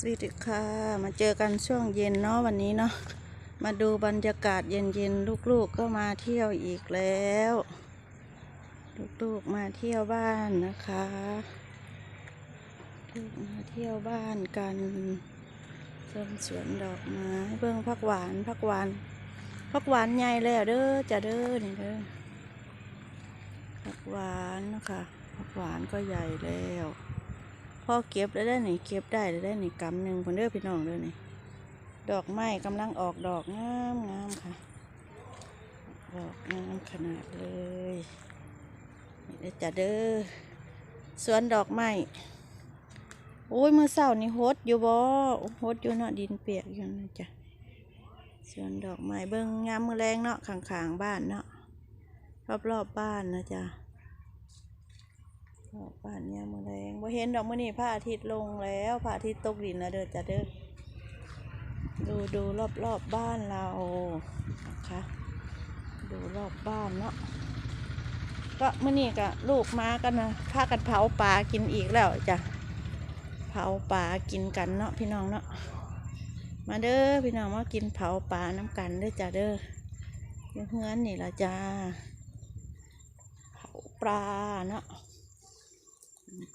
สวัสดีค่ะ มาเจอกันช่วงเย็นเนาะวันนี้เนาะมาดูบรรยากาศเย็นๆ ลูกๆก็มาเที่ยวอีกแล้ว ลูกๆมาเที่ยวบ้านนะคะลูกมาเที่ยวบ้านกันชมสวนดอกไม้เบิ่งผักหวานผักหวานผักหวานใหญ่แล้วเด้อจะเด้อนี่เด้อผักหวานนะคะผักหวานก็ใหญ่แล้ว พอเก็บได้ได้นี่เก็บได้ได้นี่กำหนึ่งคนเด้อพี่น้องเด้อนี่ดอกไม้กำลังออกดอกงามงามค่ะ ดอกงามขนาดเลยนี่เด้อจ้ะเด้อสวนดอกไม้โอ้ยเมื่อเช้านี่ฮดอยู่บ่ฮดอยู่เนาะดินเปียกอยู่นะจ้ะสวนดอกไม้เบิ่งงามมือแรงเนาะข้างๆบ้านเนาะรอบๆบบ้านนะจ๊ะ ดอกบานยามมือแรงบ่เห็นดอกมื้อนี้พระอาทิตย์ลงแล้วพระอาทิตย์ตกดินแล้วเด้อจ้ะเด้อดูดูรอบรอบบ้านเรานะคะดูรอบบ้านเนาะก็เมื้อนี้ก็ลูกมากันนะพากันเผาปลากินอีกแล้วจ้ะเผาปลากินกันเนาะพี่น้องเนาะมาเด้อพี่น้องมากินเผาปลาน้ำกันเด้อจ้ะเด้ออยู่อนนี่ละจ้าเผาปลาเนาะ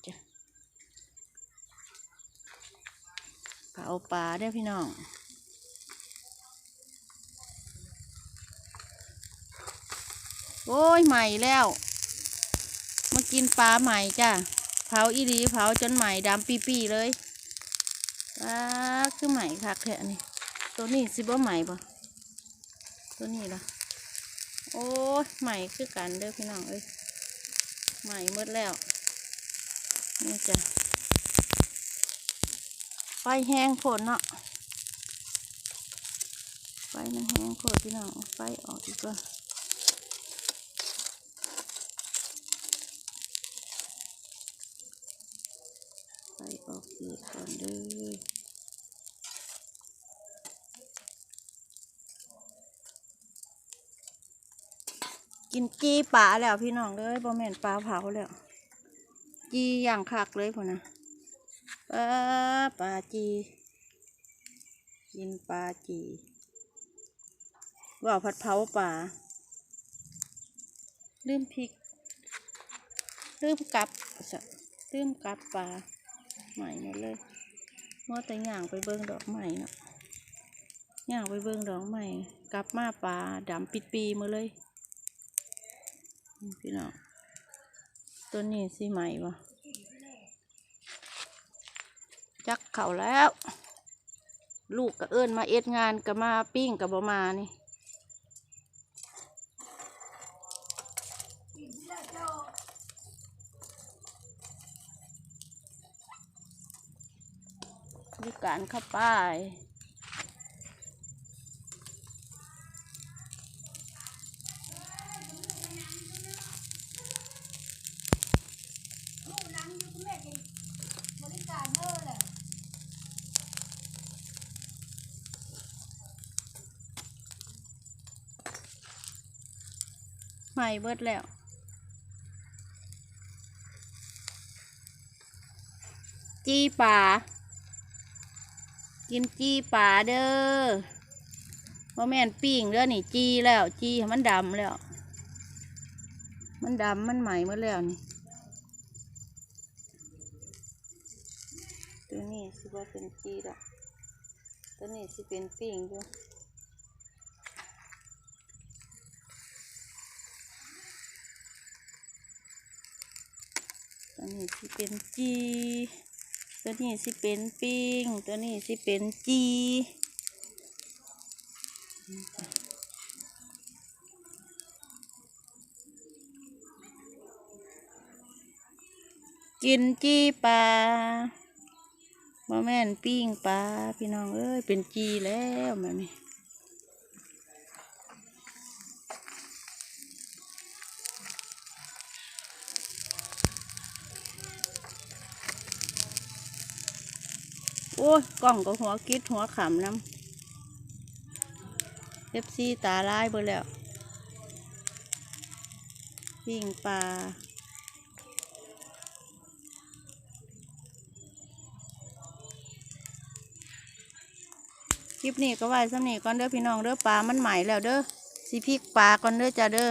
จ้ะเผาปลาเด้อพี่น้องโอ้ยใหม่แล้ว มากินปลาใหม่จ้ะเผาอีหลีเผาจนใหม่ดำปีปีเลยปลาคือใหม่คักแท้นี่ตัวนี้สิบ่ใหม่ปะตัวนี้ล่ะโอ้ยใหม่คือกันเด้อพี่น้องเอ้ยใหม่หมดแล้ว นี่จ้ะไฟแห้งผลเนาะไฟมันแห้งผลพี่น้องไฟออกอีกว่าไฟออกอีกก่อนเด้อกินกี้ปลาแล้วพี่น้องเลยบ่แม่นปลาเผาแล้ว จีอย่างคักเลยพ่อนะปลาปลาจี กินปลาจีว่าผัดเผาปลาลืมพริกลืมกลับลืมกลับปลาใหม่หมดเลยมัวแต่ย่างไปเบิ่งดอกใหม่เนาะย่างไปเบิ่งดอกใหม่กลับมาปลาดำปิดปีมาเลยนี่พี่น้อง ตัวนี้สิใหม่วะจักเข่าแล้ว ลูกก็เอิ้นมาเอ็ดงานก็มาปิ้งกับบมานี่มีการเข้าป้ ม่เบิดแล้ว จีป่า กินจีป่าเด้อว่าแม่นปิ้งเด้อนี่จีแล้ว จี้มันดำแล้ว มันดำมันใหม่หมดแล้วนี่ตัวนี้สิว่าเป็นจีดอกตัวนี้สิเป็นปิ้งอยู่ ตัวนี้สิเป็นจีตัวนี้สิเป็นปิ้ง ตัวนี้สิเป็นจีกินจีปลาบ่แม่นปิ้งปลาพี่น้องเอ้ยเป็นจีแล้วแม่นี่ อ้ยกล้องก็หัวกิดหัวขำน้ำเอฟซีตาลายเบอแล้วปิ้งปลาคลิปนี้ก็ไว้สำนีก่อนเด้อพี่น้องเด้อปลามันใหม่แล้วเด้อสิพริกปลาก่อนเด้อจ้าเด้อ